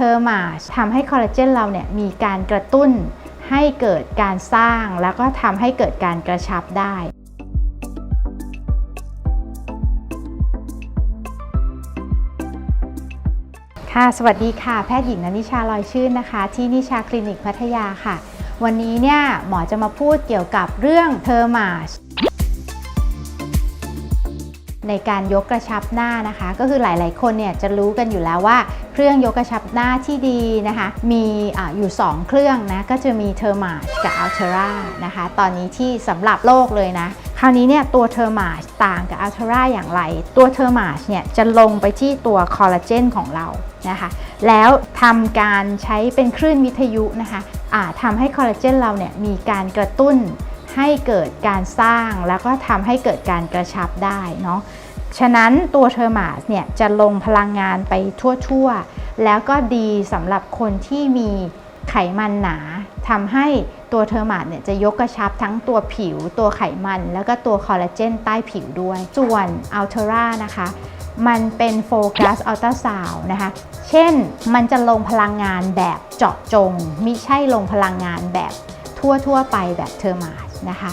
เทอร์มาชทำให้คอลลาเจนเราเนี่ยมีการกระตุ้นให้เกิดการสร้างแล้วก็ทำให้เกิดการกระชับได้ค่ะสวัสดีค่ะ แพทย์หญิงนนนิชาลอยชื่นนะคะ ที่นิชาคลินิกพัทยาค่ะ วันนี้เนี่ยหมอจะมาพูดเกี่ยวกับเรื่องเทอร์มาช ในการยกกระชับหน้านะคะ ก็คือหลาย ๆ คนเนี่ยจะรู้กันอยู่แล้วว่า เครื่องยกกระชับหน้าที่ดีนะคะ มีออยู่ 2 เครื่องนะก็จะมี t h e r m a g กับ Altera นะคะ ตอนนี้ที่สำหรับโลกเลยนะคราวนี้เนี่ยตัว t h e r m a g ต่างกับ Altera อย่างไร ตัว t h e r m a g เนี่ยจะลงไปที่ตัวคอลลาเจนของเรานะคะ แล้วทำการใช้เป็นคลื่นวิทยุนะคะะทำให้คอลลาเจนเราเนี่ยมีการกระตุ้น ให้เกิดการสร้างแล้วก็ทำให้เกิดการกระชับได้เนาะฉะนั้นตัวเทอร์มาสเนี่ยจะลงพลังงานไปทั่วๆ แล้วก็ดีสำหรับคนที่มีไขมันหนาทำให้ตัวเทอร์มาสเนี่ยจะยกกระชับทั้งตัวผิว ตัวไขมัน แล้วก็ตัวคอลลาเจนใต้ผิวด้วย ส่วนอัลเทอร่านะคะ มันเป็นโฟกัสอัลตราซาวนะคะ เช่นมันจะลงพลังงานแบบเจาะจง มิใช่ลงพลังงานแบบทั่วๆ ไปแบบเทอร์มาส นะคะ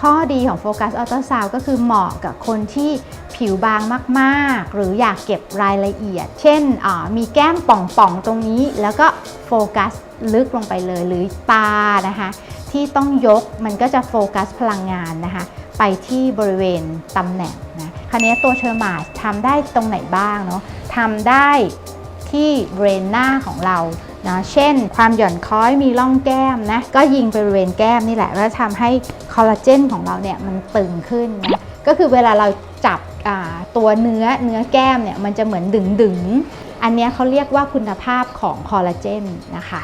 ข้อดีของโฟกัสอัลตราซาวก็คือเหมาะกับคนที่ผิวบางมากๆ หรืออยากเก็บรายละเอียด เช่นมีแก้มป่องๆตรงนี้ แล้วก็โฟกัสลึกลงไปเลยหรือตานะคะ ที่ต้องยกมันก็จะโฟกัสพลังงานนะคะ ไปที่บริเวณตำแหน่งนะคราวนี้ตัวเทอร์มาสทำได้ตรงไหนบ้างเนาะทำได้ที่บริเวณหน้าของเรา นะเช่น ความหย่อนคล้อยมีร่องแก้มนะก็ยิงไปบริเวณแก้มนี่แหละแล้วทำให้คอลลาเจนของเราเนี่ยมันตึงขึ้นนะก็คือเวลาเราจับตัวเนื้อเนื้อแก้มเนี่ยมันจะเหมือนดึงดึงอันนี้เขาเรียกว่าคุณภาพของคอลลาเจนนะคะ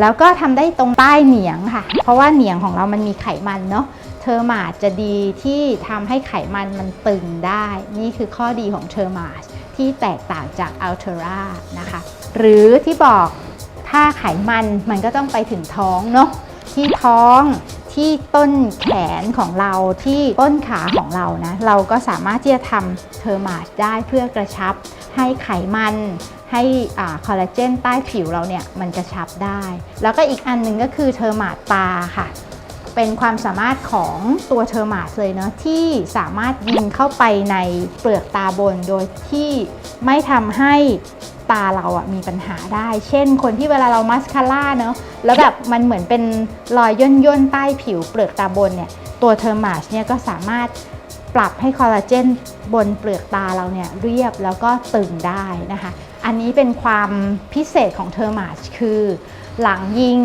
แล้วก็ทำได้ตรงใต้เหนียงค่ะ เพราะว่าเหนียงของเรามันมีไขมันเนาะเทอร์มาสจะดีที่ทำให้ไขมันมันตึงได้ นี่คือข้อดีของเทอร์มาสที่แตกต่างจากอัลเทร่านะคะ หรือที่บอก ถ้าไขมันมันก็ต้องไปถึงท้องเนาะที่ท้องที่ต้นแขนของเราที่ต้นขาของเรานะเราก็สามารถที่จะทำเทอร์มาสได้เพื่อกระชับ ให้ไขมันให้คอลลาเจนใต้ผิวเราเนี่ยมันกระชับได้ แล้วก็อีกอันหนึ่งก็คือเทอร์มาสตาค่ะ เป็นความสามารถของตัวเทอร์มาสเลยเนาะที่สามารถยิงเข้าไปในเปลือกตาบนโดยที่ไม่ทำให้ตาเราอะมีปัญหาได้ เช่น คนที่เวลาเรามัสคาร่าเนาะแล้วแบบมันเหมือนเป็นรอยย่นย่นๆใต้ผิวเปลือกตาบนเนี่ยตัวเทอร์มาสเนี่ยก็สามารถปรับให้คอลลาเจนบนเปลือกตาเราเนี่ยเรียบแล้วก็ตึงได้นะคะ อันนี้เป็นความพิเศษของเทอร์มาสคือหลังยิง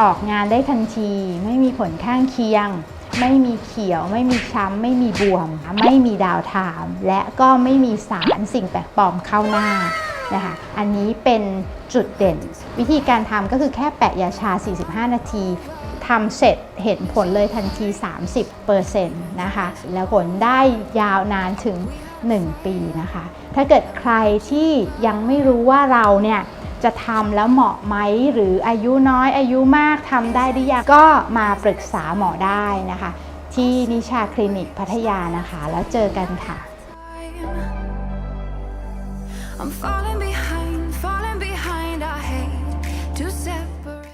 ออกงานได้ทันที ไม่มีผลข้างเคียง ไม่มีเขียว ไม่มีช้ำ ไม่มีบวม ไม่มีดาวถาม และก็ไม่มีสารสิ่งแปลกปลอมเข้าหน้านะคะอันนี้เป็นจุดเด่น วิธีการทำก็คือแค่แปะยาชา 45 นาทีทำเสร็จเห็นผลเลยทันที 30%นะคะแล้วผลได้ยาวนานถึง 1 ปีนะคะ ถ้าเกิดใครที่ยังไม่รู้ว่าเราเนี่ย จะทำแล้วเหมาะไหมหรืออายุน้อยอายุมากทำได้หรือยังก็มาปรึกษาหมอได้นะคะ ที่นิชาคลินิกพัทยานะคะ แล้วเจอกันค่ะ I'm falling behind